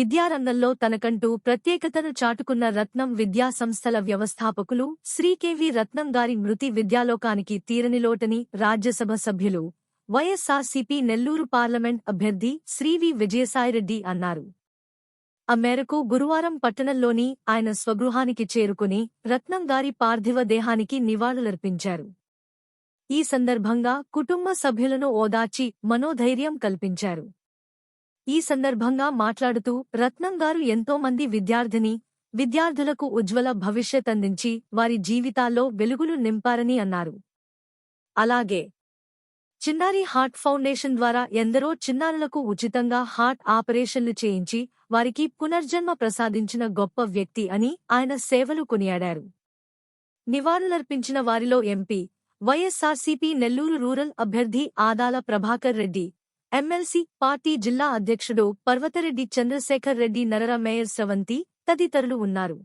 విద్యారంగంలో తనకంటూ ప్రత్యేకతను చాటుకున్న రత్నం విద్యా సంస్థల వ్యవస్థాపకులు శ్రీ కెవి రత్నం గారి మృతి విద్యాలోకానికి తీరనిలోటని రాజ్యసభ సభ్యులు వైఎస్సార్సీపీ నెల్లూరు పార్లమెంట్ అభ్యర్థి శ్రీ వి విజయసాయిరెడ్డి అన్నారు. ఆ మేరకు గురువారం పట్టణంలోని ఆయన స్వగృహానికి చేరుకుని రత్నం గారి పార్థివ దేహానికి నివాళులర్పించారు. ఈ సందర్భంగా కుటుంబ సభ్యులను ఓదార్చి మనోధైర్యం కల్పించారు. ఈ సందర్భంగా మాట్లాడుతూ రత్నం గారు ఎంతో మంది విద్యార్థిని విద్యార్థులకు ఉజ్వల భవిష్యత్ అందించి వారి జీవితాల్లో వెలుగులు నింపారని అన్నారు. అలాగే చిన్నారి హార్ట్ ఫౌండేషన్ ద్వారా ఎందరో చిన్నారులకు ఉచితంగా హార్ట్ ఆపరేషన్లు చేయించి వారికి పునర్జన్మ ప్రసాదించిన గొప్ప వ్యక్తి అని ఆయన సేవలు కొనియాడారు. నివాళులర్పించిన వారిలో ఎంపీ వైఎస్సార్సీపీ నెల్లూరు రూరల్ అభ్యర్థి ఆదాల ప్రభాకర్ రెడ్డి ఎమ్మెల్సీ పార్టీ జిల్లా అధ్యక్షుడు పర్వతరెడ్డి చంద్రశేఖర్ రెడ్డి నరర మేయర్ స్రవంతి తదితరులు ఉన్నారు.